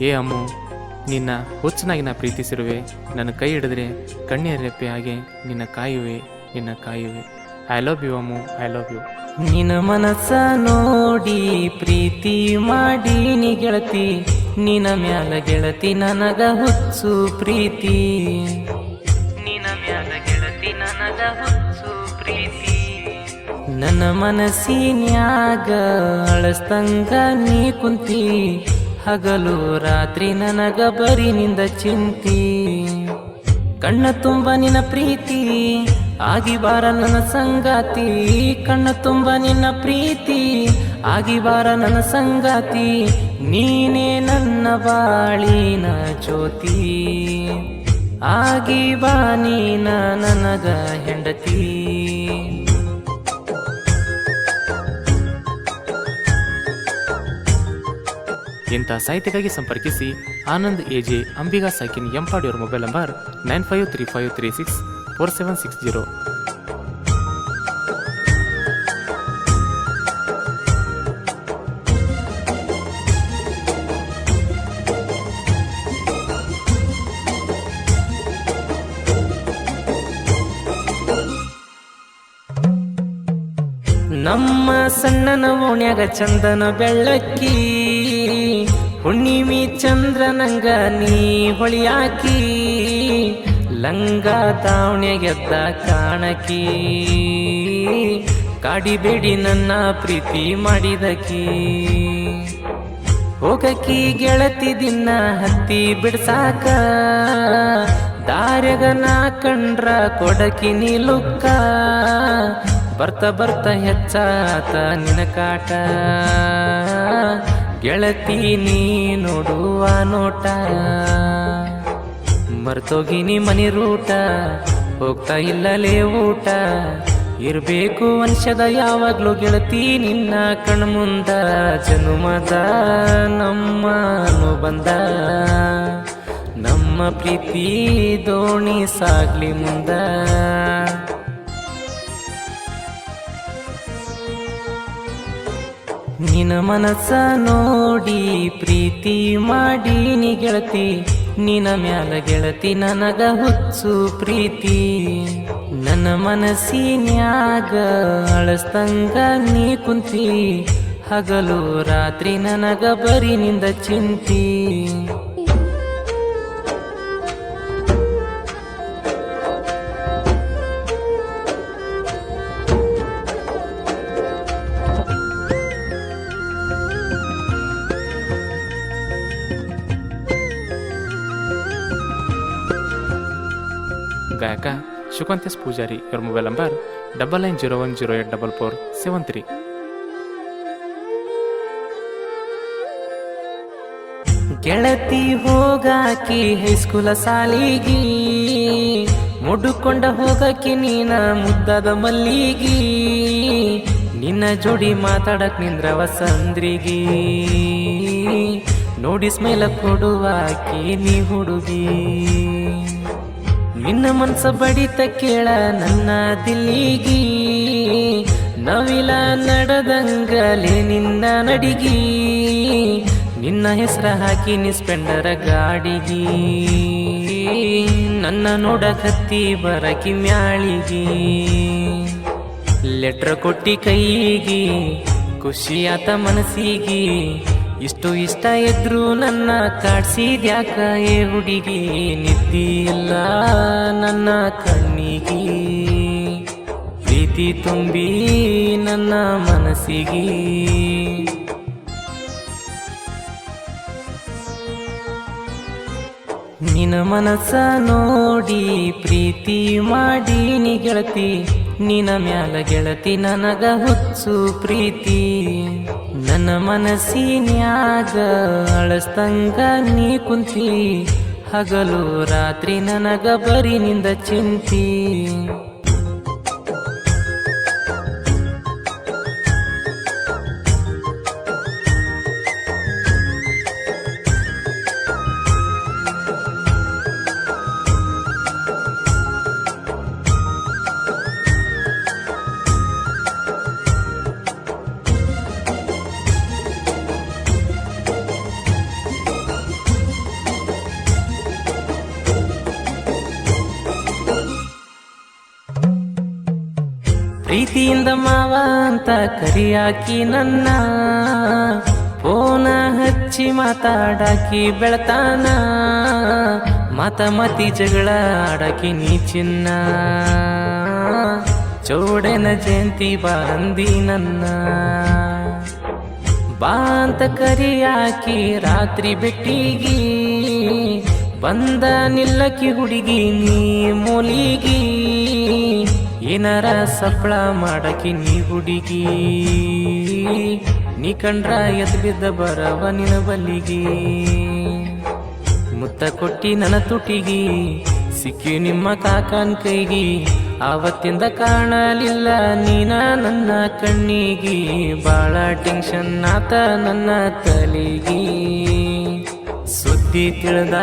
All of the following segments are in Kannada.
ಏ ಅಮ್ಮು, ನಿನ್ನ ಹುಚ್ಚನಾಗಿ ನಾ ಪ್ರೀತಿಸಿರುವೆ. ನನ್ನ ಕೈ ಹಿಡಿದ್ರೆ ಕಣ್ಣೀರ ರೆಪ್ಪೆ ಹಾಗೆ ನಿನ್ನ ಕಾಯುವೆ ನಿನ್ನ ಕಾಯುವೆ. I love you Ammu I love you ನಿನ್ನ ಮನಸ್ಸ ನೋಡಿ ಪ್ರೀತಿ ಮಾಡಿ ನೀ ಗೆಳತಿ. ನಿನ್ನ ಮ್ಯಾಲ ಗೆಳತಿ ನನಗ ಹುಚ್ಚು ಪ್ರೀತಿ. ನಿನ್ನ ಮ್ಯಾಲ ಗೆಳತಿ ನನಗ ಹುಚ್ಚು ನನ್ನ ಮನಸ್ಸಿನ್ಯಾಗ ಅಳಸ್ತಂಗ ನೀ ಕುಂತಿ. ಹಗಲು ರಾತ್ರಿ ನನಗ ಬರಿ ನಿಂದ ಚಿಂತಿ. ಕಣ್ಣ ತುಂಬ ನಿನ್ನ ಪ್ರೀತಿ, ಆಗಿ ಬಾರ ನನ್ನ ಸಂಗಾತಿ. ಕಣ್ಣ ತುಂಬ ನಿನ್ನ ಪ್ರೀತಿ, ಆಗಿ ಬಾರ ನನ್ನ ಸಂಗಾತಿ. ನೀನೇ ನನ್ನ ಬಾಳಿನ ಜ್ಯೋತಿ. ಆಗಿ ಬಾ ನೀನ ನನಗ ಹೆಂಡತಿ. ಇಂಥ ಸಾಹಿತ್ಯಕ್ಕಾಗಿ ಸಂಪರ್ಕಿಸಿ ಆನಂದ್ ಎ ಜೆ ಅಂಬಿಗಾ ಸಾಕಿನ್ ಎಂಪಾಡಿಯವರ mobile number nine five three five three six four seven six zero. ನಮ್ಮ ಸಣ್ಣನ ಓಣ್ಯಾಗ ಚಂದನ ಬೆಳ್ಳಕ್ಕಿ ಹುಣ್ಣಿಮಿ ಚಂದ್ರನಂಗ ನೀ ಹೊಳಿಯಾಕಿ, ಲಂಗ ಗೆದ್ದ ಕಾಣಕಿ, ಕಾಡಿಬೇಡಿ ನನ್ನ ಪ್ರೀತಿ ಮಾಡಿದಕಿ. ಹೋಗಕಿ ಗೆಳತಿ ದಿನ ಹತ್ತಿ ಬಿಡ್ಸಾಕ ನಾ ಕಂಡ್ರ ಕೊಡಕಿ ನೀ ಲುಕ್ಕ, ಬರ್ತ ಬರ್ತ ಹೆಚ್ಚಾತ ನಿನ ಕಾಟ ಗೆಳತಿ ನೀ ನೋಡುವ ನೋಟ. ಮರ್ತೋಗಿನಿ ಮನಿ ರೂಟ, ಹೋಗ್ತಾ ಇಲ್ಲಲೇ ಊಟ. ಇರ್ಬೇಕು ವಂಶದ ಯಾವಾಗ್ಲೂ ಗೆಳತಿ ನಿನ್ನ ಕಣ್ಮುಂದ. ಜನುಮದ ನಮ್ಮ ಬಂದ. ನಮ್ಮ ಪ್ರೀತಿ ದೋಣಿ ಸಾಗ್ಲಿ ಮುಂದ. ನಿನ ಮನಸ್ಸ ನೋಡಿ, ಪ್ರೀತಿ ಮಾಡಿ ನೀ ಗೆಳತಿ. ನಿನ್ನ ಮ್ಯಾಲ ಗೆಳತಿ ನನಗ ಹುಚ್ಚು ಪ್ರೀತಿ. ನನ್ನ ಮನಸ್ಸಿನ್ಯಾಗ ಅಳಸ್ತಂಗ ನೀ ಕುಂತಿ. ಹಗಲು ರಾತ್ರಿ ನನಗ ಬರಿ ನಿಂದ ಚಿಂತಿ. ಗಾಯಕ ಶುಕಂತೇಶ್ ಪೂಜಾರಿ ಇವರ mobile number double nine zero one zero eight double four seven three ಗೆಳತಿ ಹೋಗಾಕಿ ಹೈಸ್ಕೂಲ ಸಾಲಿಗಿ, ಮುಡುಕೊಂಡ ಹೋಗಾಕಿ ನೀನ ಮುದ್ದಾದ ಮಲ್ಲಿಗಿ, ನಿನ್ನ ಜೋಡಿ ಮಾತಾಡಕ್ ನಿಂದ್ರ ವಸಂದ್ರಿಗಿ. ನೋಡಿ ಸ್ಮೇಲ ಕೊಡುವಾಕಿ ನೀ ಹುಡುಗಿ. ನಿನ್ನ ಮನ್ಸ ಬಡಿತ ಕೇಳ ನನ್ನ ದಿಲ್ಲಿಗಿ. ನವಿಲ ನಡೆದಂಗಲೆ ನಿನ್ನ ನಡಿಗಿ. ನಿನ್ನ ಹೆಸರ ಹಾಕಿ ನಿಸ್ಪೆಂಡರ ಗಾಡಿಗಿ. ನನ್ನ ನೋಡಕತ್ತಿ ಬರಕಿ ಮ್ಯಾಳಿಗಿ. ಲೆಟ್ರ್ ಕೊಟ್ಟಿ ಕೈಗಿ ಖುಷಿಯಾತ ಮನಸ್ಸಿಗಿ. ಇಷ್ಟು ಇಷ್ಟ ಇದ್ರು ನನ್ನ ಕಾಡ್ಸಿದ್ಯಾಕ? ಏ ಹುಡುಗಿ ನಿದ್ದಿಲ್ಲ ನನ್ನ ಕಣ್ಣಿಗೆ. ಪ್ರೀತಿ ತುಂಬಿ ನನ್ನ ಮನಸ್ಸಿಗೆ. ನಿನ್ನ ಮನಸ್ಸ ನೋಡಿ ಪ್ರೀತಿ ಮಾಡಿ ನೀ ಗೆಳತಿ ನಿನ್ನ ಮ್ಯಾಲ ಗೆಳತಿ ನನಗ ಹುಚ್ಚು ಪ್ರೀತಿ. ನನ್ನ ಮನಸ್ಸಿನ್ಯಾಗ ಅಳಸ್ತಂಗ ನೀ ಕುಂತಿ. ಹಗಲು ರಾತ್ರಿ ನನಗ ಬರಿ ನಿಂದ ಚಿಂತಿ. ಪ್ರೀತಿಯಿಂದ ಮಾವ ಅಂತ ಕರಿಯಾಕಿ ನನ್ನ. ಫೋನ ಹಚ್ಚಿ ಮಾತಾಡಾಕಿ ಬೆಳತಾನ. ಮತ ಮತಿ ಜಗಳ ಆಡಾಕಿ ನೀ ಚಿನ್ನ. ಚೋಡನ ಜಯಂತಿ ಬಾಂದಿ ನನ್ನ. ಬಾ ಅಂತ ಕರಿಯಾಕಿ ರಾತ್ರಿ ಬೆಟ್ಟಿಗಿ. ಬಂದ ನಿಲ್ಲಕಿ ಹುಡುಗಿ ನೀ ಮೂಲಿಗಿ. ಏನಾರ ಸಪ್ಳ ಮಾಡಕಿ ನೀ ಹುಡುಗಿ? ನೀ ಕಂಡ್ರ ಎದ್ ಬಿದ್ದ ಬರವ ನಿನ ಬಲ್ಲಿಗಿ? ಮುತ್ತ ಕೊಟ್ಟಿ ನನ್ನ ತುಟಿಗಿ, ಸಿಕ್ಕಿ ನಿಮ್ಮ ಕಾಕನ್ ಕೈಗಿ. ಆವತ್ತಿಂದ ಕಾಣಲಿಲ್ಲ ನೀನ ನನ್ನ ಕಣ್ಣಿಗಿ. ಬಾಳ ಟೆನ್ಷನ್ ಆತ ನನ್ನ ತಲೆಗಿ. ಸುದ್ದಿ ತಿಳ್ದ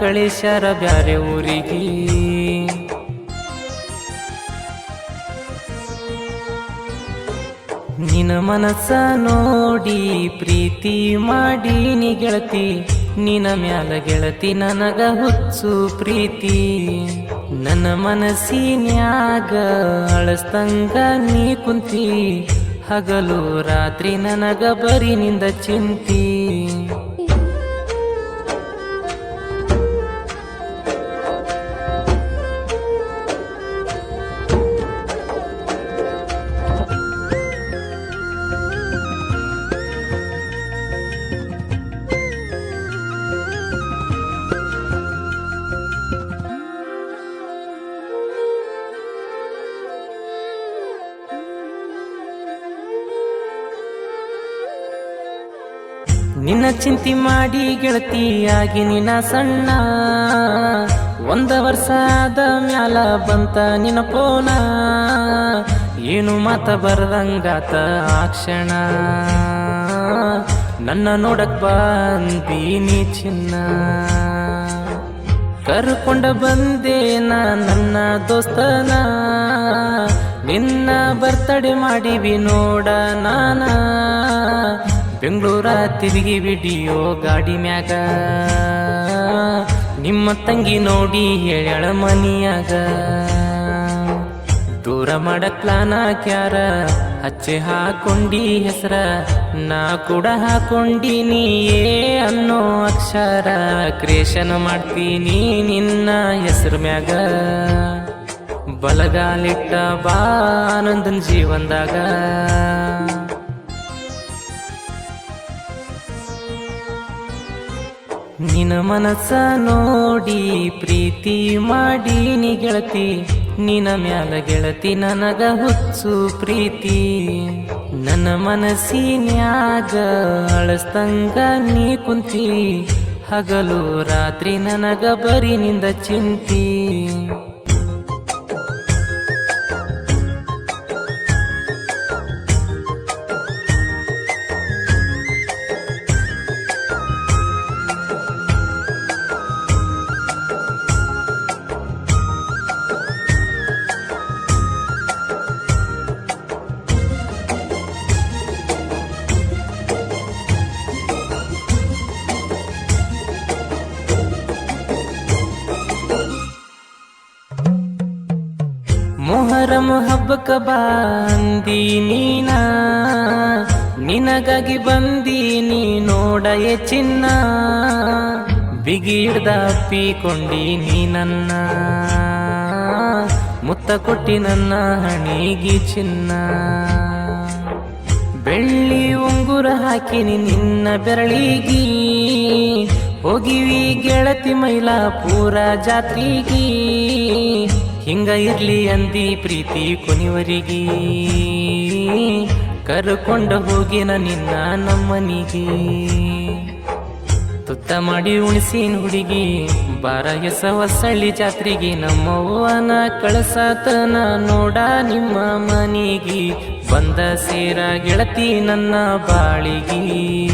ಕಳಿಸ್ಯಾರ ಬ್ಯಾರೆ ಊರಿಗೆ. ನಿನ ಮನಸ್ಸ ನೋಡಿ, ಪ್ರೀತಿ ಮಾಡಿ ನೀ ಗೆಳತಿ ನಿನ ಮ್ಯಾಲ ಗೆಳತಿ ನನಗ ಹುಚ್ಚು ಪ್ರೀತಿ. ನನ್ನ ಮನಸ್ಸಿನ್ಯಾಗ ಅಳಸ್ತಂಗ ನೀ ಕುಂತಿ. ಹಗಲು ರಾತ್ರಿ ನನಗ ಬರಿ ನಿಂದ ಚಿಂತಿ. ಚಿಂತಿ ಮಾಡಿ ಗೆಳತಿಯಾಗಿ ನಿನ್ನ ಸಣ್ಣ. ಒಂದ ಆದ ಮ್ಯಾಲ ಬಂತ ನಿನ್ನ ಪೋನ. ಏನು ಮಾತ ಬರದಂಗಾತ ಆ ಕ್ಷಣ. ನನ್ನ ನೋಡಕ್ ಬಂದಿ ನೀ ಚಿನ್ನ. ಕರ್ಕೊಂಡ ಬಂದೆ ನಾ ನನ್ನ ದೋಸ್ತನ. ನಿನ್ನ ಬರ್ತಡೆ ಮಾಡಿವಿ ನೋಡ ನಾನ. ಬೆಂಗಳೂರ ತಿರುಗಿ ಬಿಡಿಯೋ ಗಾಡಿ ಮ್ಯಾಗ. ನಿಮ್ಮ ತಂಗಿ ನೋಡಿ ಹೇಳ ಮನಿಯಾಗ. ದೂರ ಮಾಡಕ್ ಪ್ಲಾನ್ ಹಾಕ್ಯಾರ, ಹಚ್ಚೆ ಹಾಕೊಂಡಿ ಹೆಸರ. ನಾ ಕೂಡ ಹಾಕೊಂಡಿನಿ ಏ ಅನ್ನೋ ಅಕ್ಷರ. ಕ್ರಿಯೇಷನ್ ಮಾಡ್ತೀನಿ ನಿನ್ನ ಹೆಸರು ಮ್ಯಾಗ. ಬಲಗಾಲಿಟ್ಟ ಬಾ ಆನಂದನ್ ಜೀವನ್ದಾಗ. ನಿನ ಮನಸ್ಸ ನೋಡಿ, ಪ್ರೀತಿ ಮಾಡಿ ನೀ ಗೆಳತಿ. ನಿನ ಮ್ಯಾಲ ಗೆಳತಿ ನನಗ ಹುಚ್ಚು ಪ್ರೀತಿ. ನನ್ನ ಮನಸ್ಸಿನ್ಯಾಗ ಅಳಸ್ತಂಗ ನೀ ಕುಂತಿ. ಹಗಲು ರಾತ್ರಿ ನನಗ ಬರಿ ನಿಂದ ಚಿಂತಿ. ಮೊಹರಂ ಹಬ್ಬಕ ಬಂದಿ ನೀನ? ನಿನಗಾಗಿ ಬಂದೀನಿ ನೋಡಯೆ ಚಿನ್ನ. ಬಿಗಿಡ್ದ ಅಪ್ಪಿಕೊಂಡಿ ನೀ ನನ್ನ. ಮುತ್ತ ಕೊಟ್ಟಿ ನನ್ನ ಹಣಿಗಿ ಚಿನ್ನ. ಬೆಳ್ಳಿ ಉಂಗುರ ಹಾಕಿನಿ ನಿನ್ನ ಬೆರಳಿಗಿ. ಹೋಗಿವಿ ಗೆಳತಿ ಮೈಲಾಪುರ ಜಾತ್ರಿಗಿ. ಹಿಂಗ ಇರ್ಲಿ ಅಂದಿ ಪ್ರೀತಿ ಕೊನಿವರಿಗಿ. ಕರ್ಕೊಂಡ ಹೋಗಿನ ನಿನ್ನ ನಮ್ಮನಿಗೆ. ತುತ್ತ ಮಾಡಿ ಉಣಿಸಿನ ಹುಡುಗಿ, ಬಾರ ಎಸ ಹೊಸಳ್ಳಿ ಜಾತ್ರೆಗೆ ನಮ್ಮವ್ವನ ಕಳಸಾತನ ನೋಡ ನಿಮ್ಮ ಮನಿಗಿ. ಬಂದ ಸೇರ ಗೆಳತಿ ನನ್ನ ಬಾಳಿಗಿ.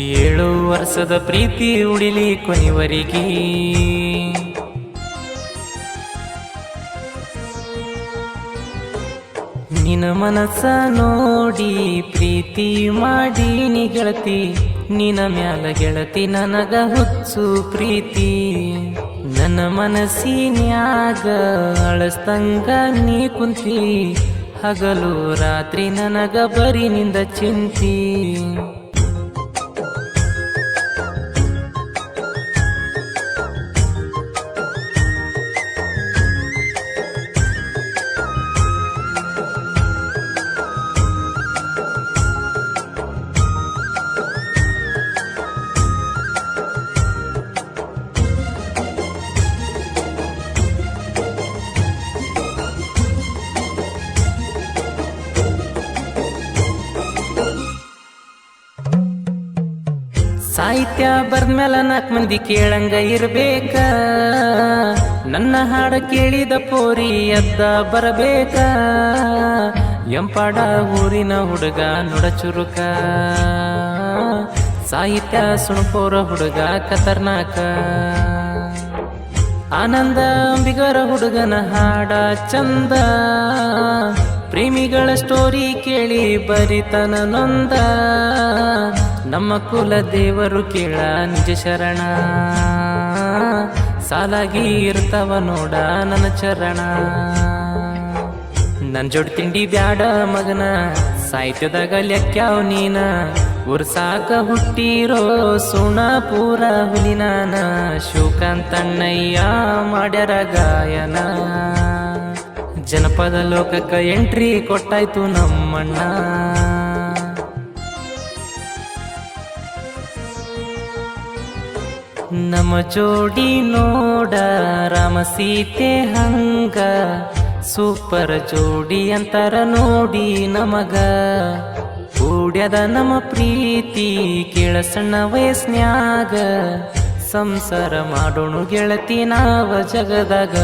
ಏಳು ವರ್ಷದ ಪ್ರೀತಿ ಉಡಿಲಿ ಕೊನಿವರಿಗಿ. ನಿನ ಮನಸ್ಸ ನೋಡಿ, ಪ್ರೀತಿ ಮಾಡಿ ನೀ ಗೆಳತಿ ನಿನ್ನ ಮ್ಯಾಲ ಗೆಳತಿ ನನಗ ಹುಚ್ಚು ಪ್ರೀತಿ. ನನ್ನ ಮನಸ್ಸಿನ್ಯಾಗ ಅಳಸ್ತಂಗ ನೀ ಕುಂತಿ. ಹಗಲು ರಾತ್ರಿ ನನಗ ಬರಿ ನಿಂದ ಚಿಂತಿ. ಸಾಹಿತ್ಯ ಬರ್ದ್ಮೇಲ ನಾಲ್ಕು ಮಂದಿ ಕೇಳಂಗ ಇರ್ಬೇಕ. ನನ್ನ ಹಾಡ ಕೇಳಿದ ಪೋರಿ ಎದ್ದ ಬರಬೇಕ. ಎಂಪಾಡ ಊರಿನ ಹುಡುಗ ನುಡ ಚುರುಕ ಸಾಹಿತ್ಯ ಸುಣಪೋರ ಹುಡುಗ ಕತರ್ನಾಕ. ಆನಂದ ಅಂಬಿಗರ ಹುಡುಗನ ಹಾಡ ಚಂದ. ಪ್ರೇಮಿಗಳ ಸ್ಟೋರಿ ಕೇಳಿ ಬರಿತನ ನೊಂದ. ನಮ್ಮ ಕುಲ ದೇವರು ಕೇಳ ನಿಜ ಶರಣ. ಸಾಲಾಗಿ ಇರ್ತಾವ ನೋಡ ನನ್ನ ಚರಣ. ನನ್ ಜೋಡ್ ತಿಂಡಿ ಬ್ಯಾಡ ಮಗನ ಸಾಹಿತ್ಯದಾಗ ಲೆಕ್ಕ್ಯಾವ್ ನೀನ. ಉರ್ಸಾಕ ಹುಟ್ಟಿರೋ ಸುಣ ಪೂರ ಹುಲಿನಾನ ಶಿವಕಾಂತಣ್ಣಯ್ಯ ಮಾಡ್ಯಾರ ಗಾಯನ. ಜನಪದ ಲೋಕಕ್ಕ ಎಂಟ್ರಿ ಕೊಟ್ಟಾಯ್ತು ನಮ್ಮಣ್ಣ. ನಮ್ಮ ಜೋಡಿ ನೋಡ ರಾಮ ಸೀತೆ ಹಂಗ. ಸೂಪರ್ ಜೋಡಿ ಅಂತರ ನೋಡಿ ನಮಗ. ಕೂಡ್ಯದ ನಮ್ಮ ಪ್ರೀತಿ ಕೇಳ ಸಣ್ಣ ವಯಸ್ನ್ಯಾಗ. ಸಂಸಾರ ಮಾಡೋಣ ಗೆಳತಿ ನಾವ ಜಗದಾಗ.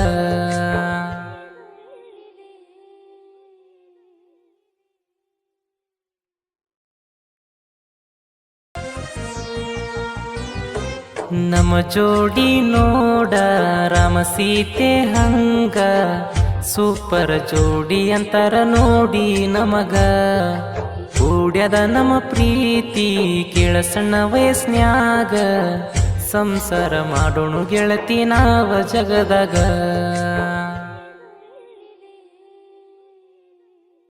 ನಮ್ಮ ಜೋಡಿ ನೋಡ, ರಾಮ ಸೀತೆ ಹಂಗ. ಸೂಪರ್ ಜೋಡಿ ಅಂತಾರ ನೋಡಿ ನಮಗ. ಕೂಡ್ಯದ ನಮ್ಮ ಪ್ರೀತಿ ಕೇಳ ಸಣ್ಣ ವಯಸ್ನ್ಯಾಗ. ಸಂಸಾರ ಮಾಡೋಣ ಗೆಳತಿ ನಾವ ಜಗದಾಗ.